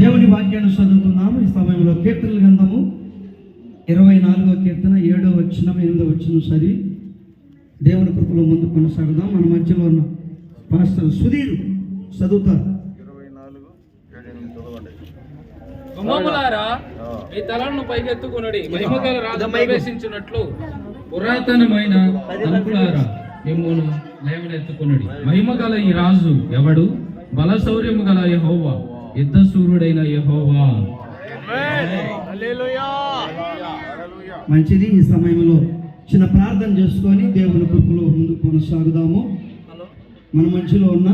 దేవుని వాక్యాన్ని చదువుకున్నాము ఈ సమయంలో కీర్తనల గ్రంథము ఇరవై నాలుగో కీర్తన ఏడో వచ్చిన ఎనిమిదో వచ్చిన సరి దేవుని కృపలో ముందు కొనసాగుదాం. మన మధ్యలో ఉన్న పాస్టర్ సుధీర్ చదువుతారు. గుమ్మములారా మీ తలను పైకెత్తుకునుడి. మహిమగల రాజు ప్రవేశించినట్లు పురాతనమైన తలుపులారా మిమ్మును లేవనెత్తుకునుడి. మహిమగల ఈ రాజు ఎవడు? బల శౌర్యము గల యెహోవా యుద్ధ సూర్యుడైన యెహోవా మంచిది ఈ సమయంలో. చిన్న ప్రార్థన చేసుకొని దేవుని కృపలో ముందు కొనసాగుదాము. మన మధ్యలో ఉన్న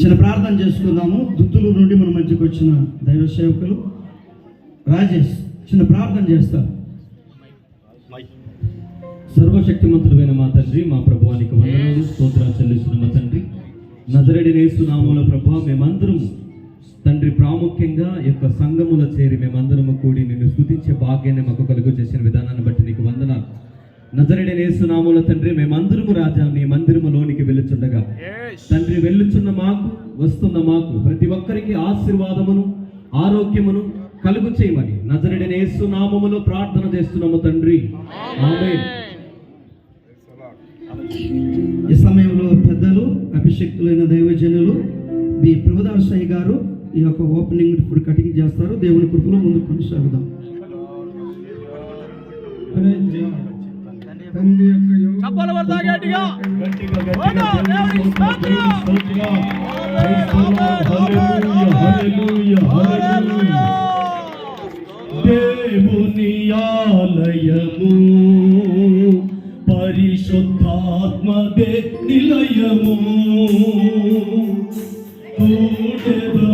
చిన్న ప్రార్థన చేసుకుందాము. దుత్తులు నుండి మన మధ్యకు వచ్చిన దైవ సేవకులు. రాజేష్ చిన్న ప్రార్థన చేస్తారు. సర్వశక్తిమంతుడైన మా తండ్రి మా ప్రభువానికి వందనాలు స్తోత్రాలు చెల్లిస్తున్న మా తండ్రి. నజరడి నేస్తున్నాముల ప్రభా మేమందరము తండ్రి ప్రాముఖ్యంగా యొక్క సంఘములో చేరి మేమందరము కూడి నిన్ను స్తుతించే భాగ్యాన్ని మాకు కలుగు చేసిన విధానాన్ని బట్టి నీకు వందనాలు. నజరడి నేస్తున్నాముల తండ్రి మేమందరము రాజా నీ మందిరములోనికి వెళ్ళుచుండగా తండ్రి వెళ్ళుచున్న మాకు వస్తున్న మాకు ప్రతి ఒక్కరికి ఆశీర్వాదమును ఆరోగ్యమును కలుగు చేయమని నజరడి నేస్తున్నామములో ప్రార్థన చేస్తున్నాము తండ్రి. ఆమేన్. చేస్తారు దేవుని కృపలో ముందు కొనసాగుదాం. దేవుని ఆలయము పరిశుద్ధాత్మదే నిలయము. కూడెదము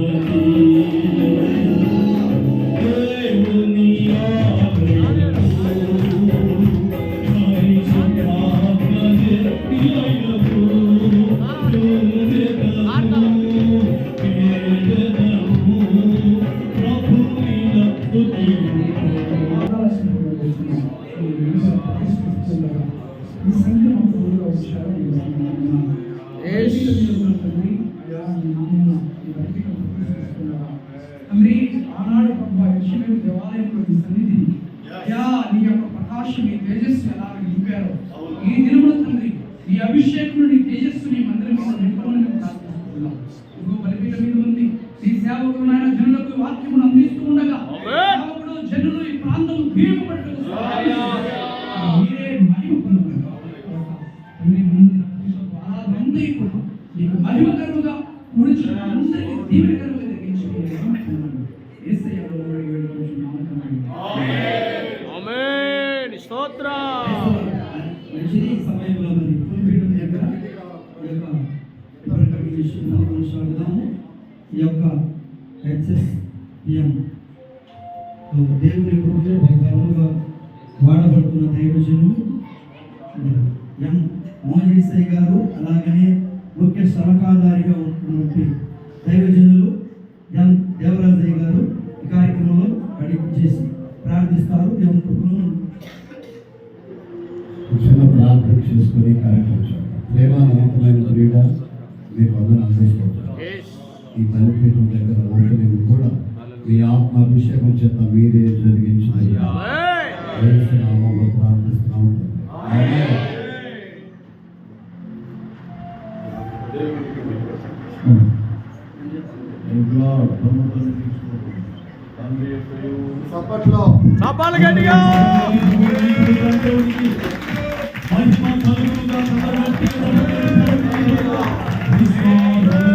పొందుతున్నది దేవుని ఆలయము పరిశుద్ధాత్మదే నిలయము చూడెదము వేడెదము ప్రభునిల స్తుతింతుము తండ్రి ఆనాడు ప్రభు యశ్వరు దేవాలయంలో నీ సన్నిధి అయ్యా నీ యొక్క ప్రకాశం నీ తేజస్సు ఎలా నింపారో. ఈ దినమున తండ్రి నీ అభిషేకం నీ తేజస్సు నీ మందిరం మీద నింపమని ప్రార్థిస్తున్నాం. ఇదిగో బలిపీఠం మీద ఉంది. నీ సేవకుడు నాయన జనులకు వాక్యమును అందిస్తూ ఉండగా సేవకుడు జనులు ఈ ప్రాంతం మీరే మహిమ కూడా నీకు మహిమకరముగా కూడిచి అందరికీ దీవెనకరముగా జరిగించి మీరే మహిమ పొందమని. యేసయ్యలో అడిగి వేడుకుంటున్నాము తండ్రి. మంచిది ఈ సమయంలో మరి పులిపీఠం దగ్గర ఈ యొక్క ఇప్పటికీ విషయంలో కొనసాగుదాము ఈ యొక్క హెచ్ఎస్పిఎం దేవుని కృపలో బలముగా వాడబడుతున్న దైవజనులు ఎం మోజేసయ్య గారు అలాగనే ముఖ్య సలహాదారిగా ఉంటున్నటువంటి చేసుకుని కార్యక్రమం. ప్రేమ నమ్మకమైన క్రీడ మీకు అందరూ అందిస్తున్నాను ఈ బలిపీఠం దగ్గర ఓపెనింగ్ కూడా మీ ఆత్మ అభిషేకం చేత మీరే జరిగించిన నామంలో యొక్కయు చప్పట్లు గట్టిగా. మహిమ Amen.